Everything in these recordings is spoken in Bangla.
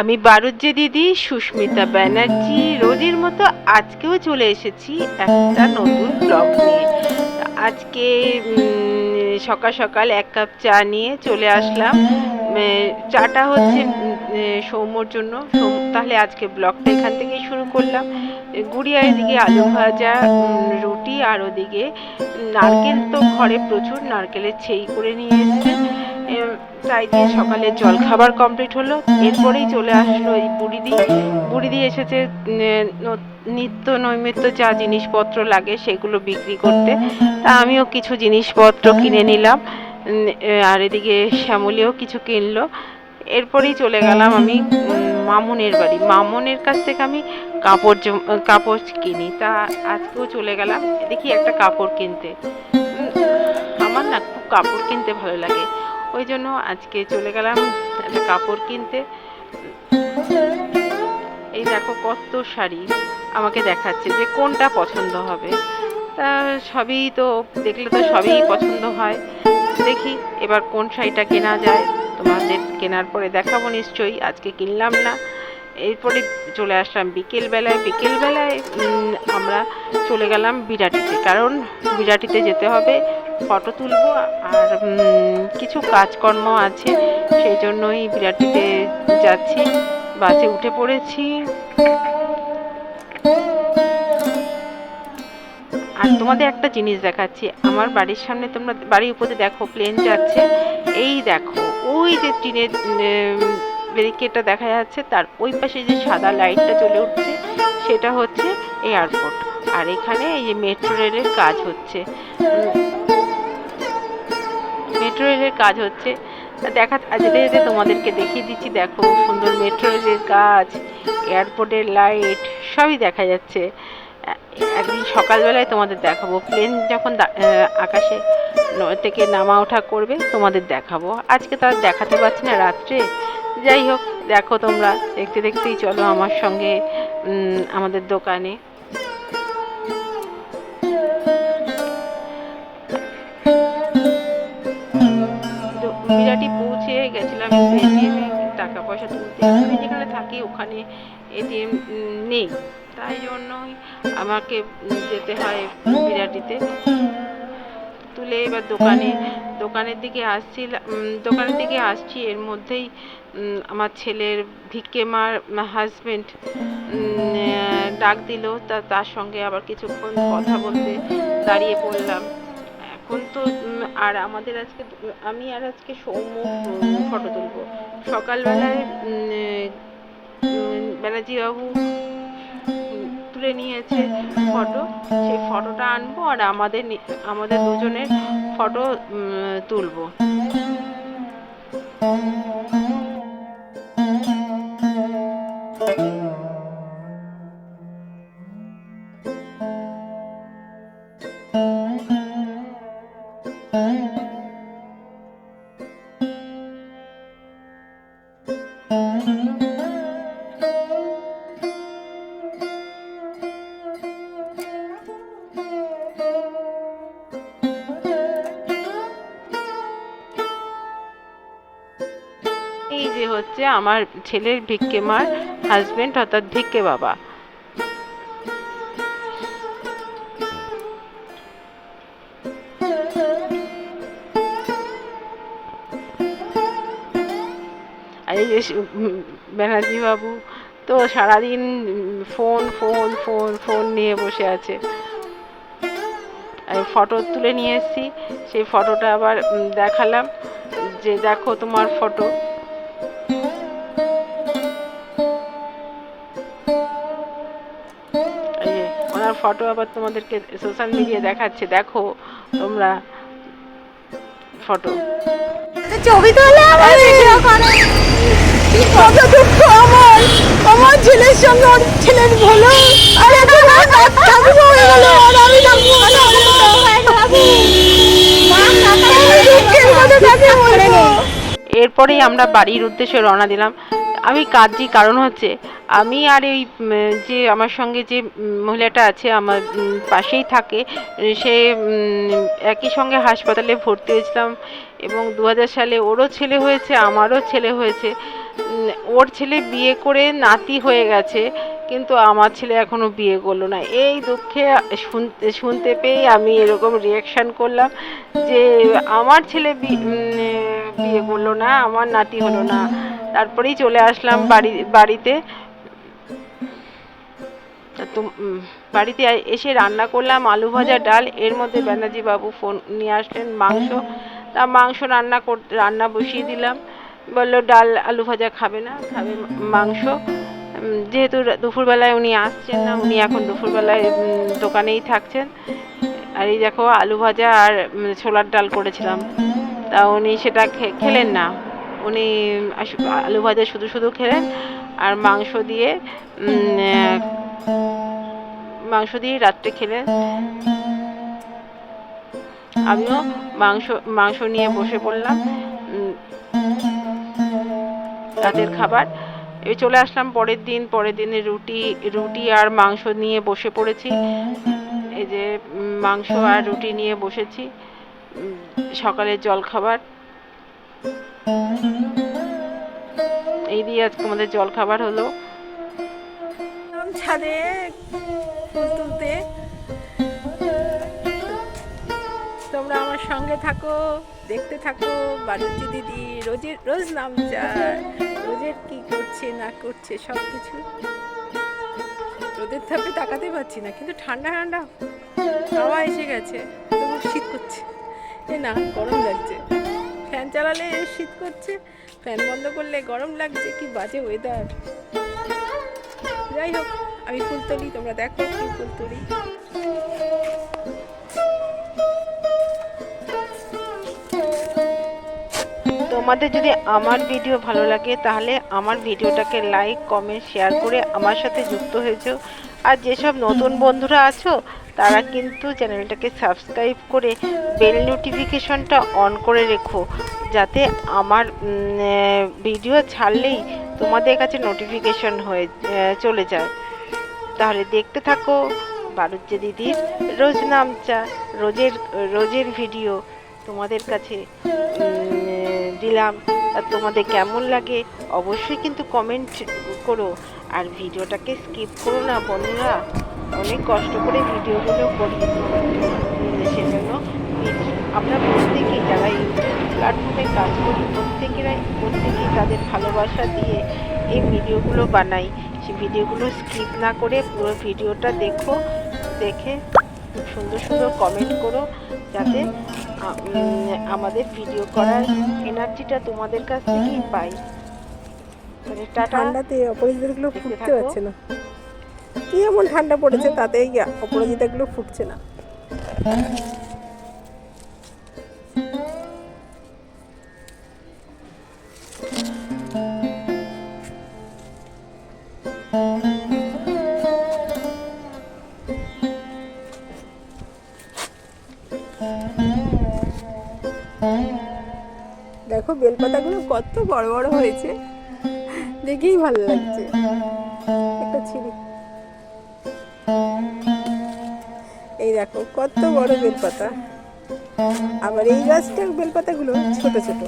আমি বারুজ্জে দিদি, সুস্মিতা ব্যানার্জি, রোজের মতো আজকেও চলে এসেছি একটা নতুন ব্লগ নিয়ে। আজকে সকাল সকাল এক কাপ চা নিয়ে চলে আসলাম। চাটা হচ্ছে সৌম্যর জন্য। তাহলে আজকে ব্লগটা এখান থেকেই শুরু করলাম। গুড়িয়া এদিকে আলু ভাজা রুটি, আর ওদিকে নারকেল তো ঘরে প্রচুর, নারকেলের ছেই করে নিয়ে এসছে। তাই দিয়ে সকালে জল খাবার কমপ্লিট হলো, এরপরেই চলে আসলো এই বুড়িদি বুড়িদি এসেছে নিত্য নৈমিত্য যা জিনিসপত্র লাগে সেগুলো বিক্রি করতে। তা আমিও কিছু জিনিসপত্র কিনে নিলাম। আর এদিকে শ্যামলিও কিছু কিনলো। এরপরেই চলে গেলাম আমি মামুনের বাড়ি। মামুনের কাছ থেকে আমি কাপড় কাপড় কিনি। তা আজকেও চলে গেলাম। দেখি একটা কাপড় কিনতে। আমার না খুব কাপড় কিনতে ভালো লাগে। ওই জন্য আজকে চলে গেলাম একটা কাপড় কিনতে। এই দেখো কত শাড়ি আমাকে দেখাচ্ছে যে কোনটা পছন্দ হবে। তা সবই তো দেখলে তো সবই পছন্দ হয়। দেখি এবার কোন শাড়িটা কেনা যায়। তোমাদের কেনার পরে দেখাবো নিশ্চয়ই, আজকে কিনলাম না। এরপরে চলে আসলাম বিকেলবেলায়। বিকেলবেলায় আমরা চলে গেলাম বিরাটিতে। কারণ বিরাটিতে যেতে হবে ফটো তুলবো আর কিছু কাজকর্ম আছে, সেই জন্যই বিরাটিতে যাচ্ছি। বাসে উঠে পড়েছি। আর তোমাদের একটা জিনিস দেখাচ্ছি, আমার বাড়ির সামনে তোমরা, বাড়ির উপরে দেখো প্লেন যাচ্ছে। এই দেখো, ওই যে ট্রেনের ব্যারিকেডটা দেখা যাচ্ছে, তার ওই পাশে যে সাদা লাইটটা চলে উঠছে, সেটা হচ্ছে এয়ারপোর্ট আর এখানে এই যে মেট্রো রেলের কাজ হচ্ছে। মেট্রো রেলের কাজ হচ্ছে। দেখা যেতে যেতে তোমাদেরকে দেখিয়ে দিচ্ছি, দেখো সুন্দর মেট্রো রেলের কাজ, এয়ারপোর্টের লাইট, সবই দেখা যাচ্ছে। একদিন সকালবেলায় তোমাদের দেখাবো। প্লেন যখন আকাশে থেকে নামা ওঠা করবে, তোমাদের দেখাবো। আজকে তো দেখাতে পারছি না রাত্রে। যাই হোক, দেখো তোমরা, দেখতে দেখতেই চলো আমার সঙ্গে আমাদের দোকানে। বিরাটি পৌঁছে গেছিলাম টাকা পয়সা তুলতে আমি যেখানে থাকি ওখানে এটিএম নেই। তাই জন্যই আমাকে যেতে হয় বিরাটিতে তুলে এবার দোকানে, দোকানের দিকে আসছিলাম দোকানের দিকে আসছি। এর মধ্যেই আমার ছেলের ভিক্ষে মার হাজবেন্ড ডাক দিল। তা, তার সঙ্গে আবার কিছুক্ষণ কথা বলতে দাঁড়িয়ে পড়লাম। এখন তো আর আমাদের আজকে আমি আর আজকে সৌম্য ফটো তুলবো। সকালবেলায় ব্যানার্জি বাবু তুলে নিয়েছে ফটো। সেই ফটোটা আনব আর আমাদের আমাদের দুজনের ফটো তুলবো। হচ্ছে আমার ছেলের ভিক্ষে মার হাজবেন্ড অর্থাৎ ভিক্ষে বাবা। এই ব্যানার্জি বাবু তো সারাদিন ফোন ফোন ফোন ফোন নিয়ে বসে আছে। ফটো তুলে নিয়ে এসেছি, সেই ফটোটা আবার দেখালাম যে দেখো তোমার ফটো ফটো আবার তোমাদেরকে সোশ্যাল মিডিয়ায় দেখাচ্ছে দেখো তোমরা ফটো ছবি তোলা আমার ভিডিও করে কত দুঃখ আমার আমার ছেলের সঙ্গে ওর ছেলের ভালো আর এখন আমার হয়ে গেল আর আমি ঠাকুর হলো দুঃখের কথা কাকে বলব এরপরেই আমরা বাড়ির উদ্দেশ্যে রওনা দিলাম আমি কাঁদছি কারণ হচ্ছে আমি আর এই যে আমার সঙ্গে যে মহিলাটা আছে, আমার পাশেই থাকে, সে একই সঙ্গে হাসপাতালে ভর্তি হয়েছিলাম এবং দু হাজার সালে ওরও ছেলে হয়েছে, আমারও ছেলে হয়েছে। ওর ছেলে বিয়ে করে নাতি হয়ে গেছে, কিন্তু আমার ছেলে এখনও বিয়ে করল না। এই দুঃখে শুনতে শুনতে পেয়ে আমি এরকম রিয়াকশান করলাম যে, আমার ছেলে বিয়ে করল না, আমার নাতি হলো না। তারপরেই চলে আসলাম বাড়ি, বাড়িতে। তা বাড়িতে এসে রান্না করলাম, আলু ভাজা, ডাল, এর মধ্যে ব্যানার্জি বাবু ফোন নিয়ে আসলেন, মাংস। তা মাংস রান্না কর, রান্না বসিয়ে দিলাম। বলল, ডাল, আলু ভাজা খাবে না, খাবে মাংস। যেহেতু দুপুরবেলায় উনি আসছেন না, উনি এখন দুপুরবেলায় দোকানেই থাকছেন। আর এই দেখো, আলু ভাজা আর ছোলার ডাল করেছিলাম। তা উনি সেটা খেলেন না। উনি আলু ভাজা শুধু শুধু খেলেন, আর মাংস দিয়ে মাংস দিয়ে রাত্রে খেলে আমিও মাংস মাংস নিয়ে বসে পড়লাম রাতের খাবার। এই চলে আসলাম পরের দিন, পরের দিনে রুটি রুটি আর মাংস নিয়ে বসে পড়েছি। এই যে মাংস আর রুটি নিয়ে বসেছি সকালের জল খাবার এই দিয়ে আজকে আমাদের জল খাবার হলো। ছাদে ফুল তুলতে তোমরা আমার সঙ্গে থাকো, দেখতে থাকো বারুচি দিদি রোজের, রোজ নাম যায় রোজের কি করছে, না করছে সব কিছু রোদের ধাপে তাকাতে পারছি না, কিন্তু ঠান্ডা ঠান্ডা হাওয়া এসে গেছে শীত করছে। এ না, গরম লাগছে। ফ্যান চালালে শীত করছে, ফ্যান বন্ধ করলে গরম লাগছে, কি বাজে ওয়েদার যাই হোক, আমি ফুল তুলি, তোমরা দেখো ফুল তুলি। তোমাদের যদি আমার ভিডিও ভালো লাগে, তাহলে আমার ভিডিওটাকে লাইক কমেন্ট শেয়ার করে আমার সাথে যুক্ত হয়েছো। আর যেসব নতুন বন্ধুরা আছো তারা কিন্তু চ্যানেলটাকে সাবস্ক্রাইব করে বেল নোটিফিকেশনটা অন করে রেখো, যাতে আমার ভিডিও ছাড়লেই তোমাদের কাছে নোটিফিকেশন হয়ে চলে যায়। তাহলে দেখতে থাকো বারুজ্জে দিদির রোজ নামচা, রোজের রোজের ভিডিও তোমাদের কাছে দিলাম। তোমাদের কেমন লাগে অবশ্যই কিন্তু কমেন্ট করো। আর ভিডিওটাকে স্কিপ করো না বন্ধুরা। অনেক কষ্ট করে ভিডিওগুলো করি। সেজন্য আমরা প্রত্যেকেই যারা ইউটিউব প্ল্যাটফর্মে কাজ করি প্রত্যেকেরাই প্রত্যেকেই তাদের ভালোবাসা দিয়ে এই ভিডিওগুলো বানাই। সেই ভিডিওগুলো স্কিপ না করে পুরো ভিডিওটা দেখো দেখে খুব সুন্দর সুন্দর কমেন্ট করো যাতে আমাদের ভিডিও করার এনার্জিটা তোমাদের কাছ থেকেই পাই। টাটা। ঠান্ডাতে অপরাজিতাগুলো দেখতে ফুটতে পারছে না। কি এমন ঠান্ডা পড়েছে তাতেই অপরাজিতাগুলো ফুটছে না। দেখো বেলপাতাগুলো কত বড় বড় হয়েছে, দেখেই ভালো লাগছে। একটা ছিঁড়ি এই দেখো কত বড় বেলপাতা। আবার এই গাছটার বেলপাতাগুলো ছোট ছোট।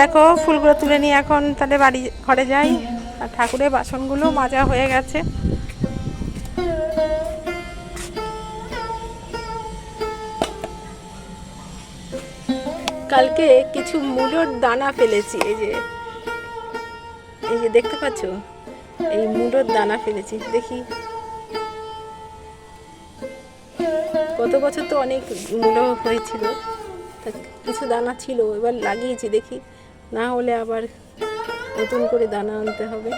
দেখো, ফুলগুলো তুলে নিয়ে এখন তাহলে বাড়ি, ঘরে যাই। আর ঠাকুরের বাসনগুলো মাজা হয়ে গেছে। কালকে কিছু মূলোর দানা ফেলেছি, এই যে এই যে দেখতে পাচ্ছ? এই মূলোর দানা ফেলেছি, দেখি। গত বছর তো অনেক মূলো হয়েছিল, তা কিছু দানা ছিল, এবার লাগিয়েছি, দেখি। না হলে আবার নতুন করে দানা আনতে হবে।